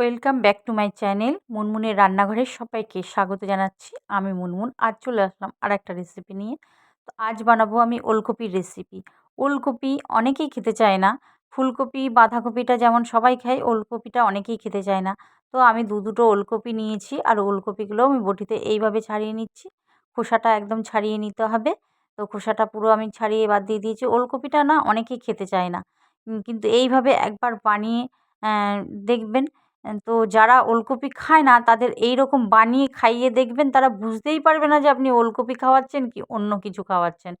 Welcome back to my channel মুনমুনের রান্নাঘরের সবাইকে স্বাগত জানাচ্ছি। আমি মুনমুন, আজ চলে আসলাম আর একটা রেসিপি নিয়ে। তো আজ বানাবো আমি ওলকপির রেসিপি ওলকপি অনেকেই খেতে চায় না। ফুলকপি, বাঁধাকপিটা যেমন সবাই খায়, ওলকপিটা অনেকেই খেতে চায় না। তো আমি দু দুটো ওলকপি নিয়েছি আর ওলকপিগুলো আমি বটিতে এইভাবে ছাড়িয়ে নিচ্ছি। খোসাটা একদম ছাড়িয়ে নিতে হবে। তো খোসাটা পুরো আমি ছাড়িয়ে বাদ দিয়ে দিয়েছি। ওলকপিটা না অনেকেই খেতে চায় না। কিন্তু এইভাবে একবার বানিয়ে দেখবেন তো যারা ওলকপি খায় না, তাদের এই রকম বানিয়ে খাইয়ে দেখবেন, তারা বুঝতেই পারবে না যে আপনি ওলকপি খাওয়াচ্ছেন কি অন্য কিছু খাওয়াচ্ছেন।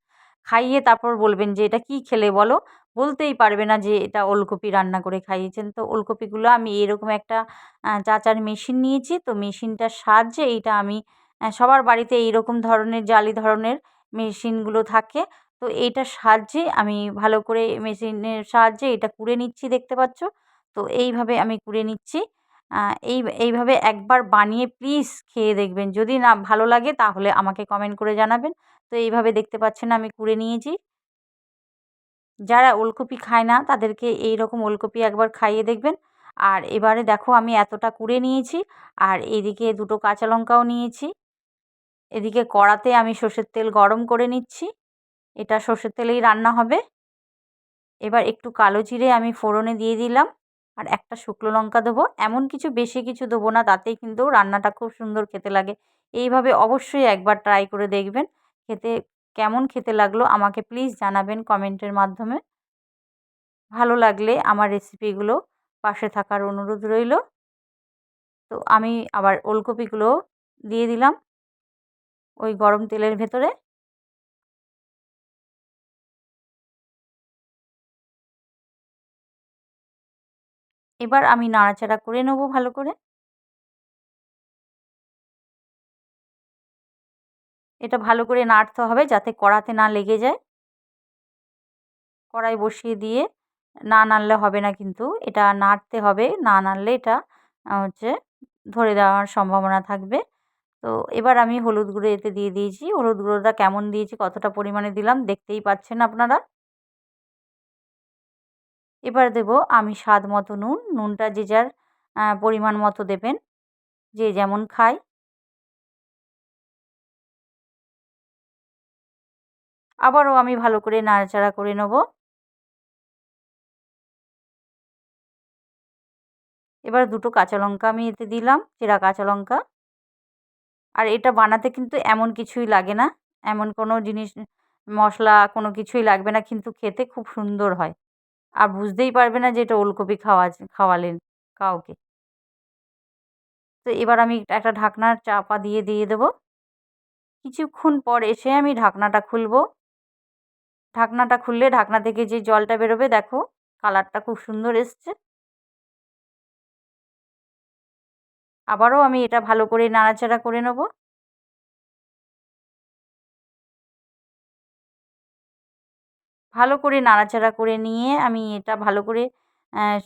খাইয়ে তারপর বলবেন যে, এটা কী খেলে বলো? বলতেই পারবে না যে, এটা ওলকপি রান্না করে খাইয়েছেন। তো ওলকপিগুলো আমি এরকম একটা চাচার মেশিন নিয়েছি। তো মেশিনটার সাহায্যে এইটা আমি সবার বাড়িতে এইরকম ধরনের, জালি ধরনের মেশিনগুলো থাকে। তো এইটার সাহায্যে আমি ভালো করে মেশিনের সাহায্যে এটা কুড়ে নিচ্ছি, দেখতে পাচ্ছ? তো এইভাবে আমি কুড়ে নিচ্ছি। এই, এইভাবে একবার বানিয়ে প্লিজ খেয়ে দেখবেন। যদি না ভালো লাগে তাহলে আমাকে কমেন্ট করে জানাবেন। তো এইভাবে দেখতে পাচ্ছেন আমি কুড়ে নিয়েছি। যারা ওলকপি খায় না তাদেরকে এই রকম ওলকপি একবার খাইয়ে দেখবেন। আর এবারে দেখো আমি এতটা কুড়ে নিয়েছি। আর এদিকে দুটো কাঁচা লঙ্কাও নিয়েছি। এদিকে কড়াতে আমি সর্ষের তেল গরম করে নিচ্ছি। এটা সর্ষের তেলেই রান্না হবে। এবার একটু কালো জিরে আমি ফোড়নে দিয়ে দিলাম। আর একটা শুকনো লঙ্কা দেবো। এমন কিছু বেশি কিছু দেবো না, তাতেই কিন্তু রান্নাটা খুব সুন্দর খেতে লাগে। এইভাবে অবশ্যই একবার ট্রাই করে দেখবেন, খেতে কেমন খেতে লাগল আমাকে প্লিজ জানাবেন কমেন্টের মাধ্যমে। ভালো লাগলে আমার রেসিপিগুলো পাশে থাকার অনুরোধ রইল। তো আমি আবার ওলকপিগুলো দিয়ে দিলাম। ওই গরম তেলের ভেতরে এবার আমি নাড়াচাড়া করে নেব ভালো করে। এটা ভালো করে নাড়তে হবে যাতে কড়াতে না লেগে যায়। কড়াই বসিয়ে দিয়ে না নাড়লে হবে না কিন্তু, এটা নাড়তে হবে, না নাড়লে এটা হচ্ছে ধরে দেওয়ার সম্ভাবনা থাকবে। তো এবার আমি হলুদ গুঁড়ো এতে দিয়ে দিয়েছি। হলুদ গুঁড়োটা কেমন দিয়েছি, কতটা পরিমাণে দিলাম দেখতেই পাচ্ছেন আপনারা। এবার দেব আমি স্বাদ মতো নুন, নুনটা যে যার পরিমাণ মতো দেবেন, যে যেমন খায়। আবারও আমি ভালো করে নাড়াচাড়া করে নেব। এবার দুটো কাঁচা লঙ্কা আমি এতে দিলাম, চেরা কাঁচা লঙ্কা। আর এটা বানাতে কিন্তু এমন কিছুই লাগে না, এমন কোনো জিনিস, মশলা কোনো কিছুই লাগবে না, কিন্তু খেতে খুব সুন্দর হয়। আর বুঝতেই পারবে না যে এটা ওলকপি খাওয়া খাওয়ালেন কাউকে। তো এবার আমি একটা ঢাকনার চাপা দিয়ে দিয়ে দেবো। কিছুক্ষণ পর এসে আমি ঢাকনাটা খুলব। ঢাকনাটা খুললে ঢাকনা থেকে যে জলটা বেরোবে, দেখো কালারটা খুব সুন্দর এসছে। আবারও আমি এটা ভালো করে নাড়াচাড়া করে নেব। ভালো করে নাড়াচাড়া করে নিয়ে আমি এটা ভালো করে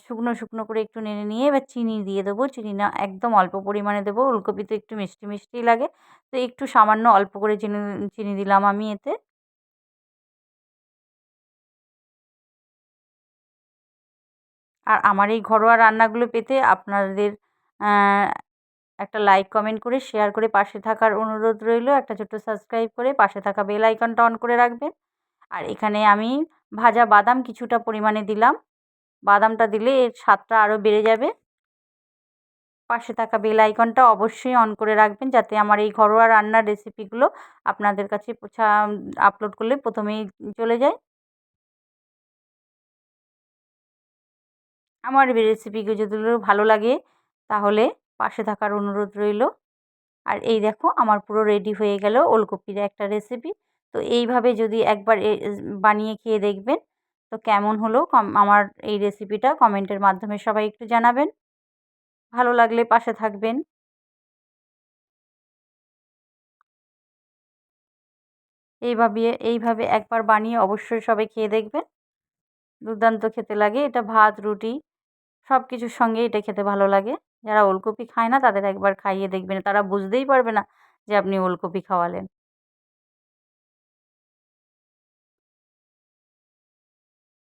শুকনো শুকনো করে একটু নেড়ে নিয়ে এবার চিনি দিয়ে দেবো। চিনি না একদম অল্প পরিমাণে দেবো। ওলকপি তো একটু মিষ্টি মিষ্টি লাগে। তো একটু সামান্য অল্প করে চিনি চিনি দিলাম আমি এতে। আর আমার এই ঘরোয়া রান্নাগুলো পেতে আপনাদের একটা লাইক কমেন্ট করে শেয়ার করে পাশে থাকার অনুরোধ রইল। একটা ছোট্ট সাবস্ক্রাইব করে পাশে থাকা বেল আইকনটা অন করে রাখবেন। আর এখানে আমি ভাজা বাদাম কিছুটা পরিমাণে দিলাম। বাদামটা দিলে এর স্বাদটা আরও বেড়ে যাবে। পাশে থাকা বেল আইকনটা অবশ্যই অন করে রাখবেন যাতে আমার এই ঘরোয়া রান্নার রেসিপিগুলো আপনাদের কাছে আপলোড করলে প্রথমেই চলে যায়। আমার রেসিপিগুলো যদি ভালো লাগে তাহলে পাশে থাকার অনুরোধ রইল। আর এই দেখো আমার পুরো রেডি হয়ে গেল ওলকপির একটা রেসিপি। তো এইভাবে যদি একবার বানিয়ে খেয়ে দেখবেন। তো কেমন হলো আমার এই রেসিপিটা কমেন্টের মাধ্যমে সবাই একটু জানাবেন। ভালো লাগলে পাশে থাকবেন। এইভাবে এইভাবে একবার বানিয়ে অবশ্যই সবাই খেয়ে দেখবেন। দুর্দান্ত খেতে লাগে। এটা ভাত, রুটি সব কিছুর সঙ্গে এটা খেতে ভালো লাগে। যারা ওলকপি খায় না তাদের একবার খাইয়ে দেখবেন। তারা বুঝতেই পারবে না যে আপনি ওলকপি খাওয়ালেন।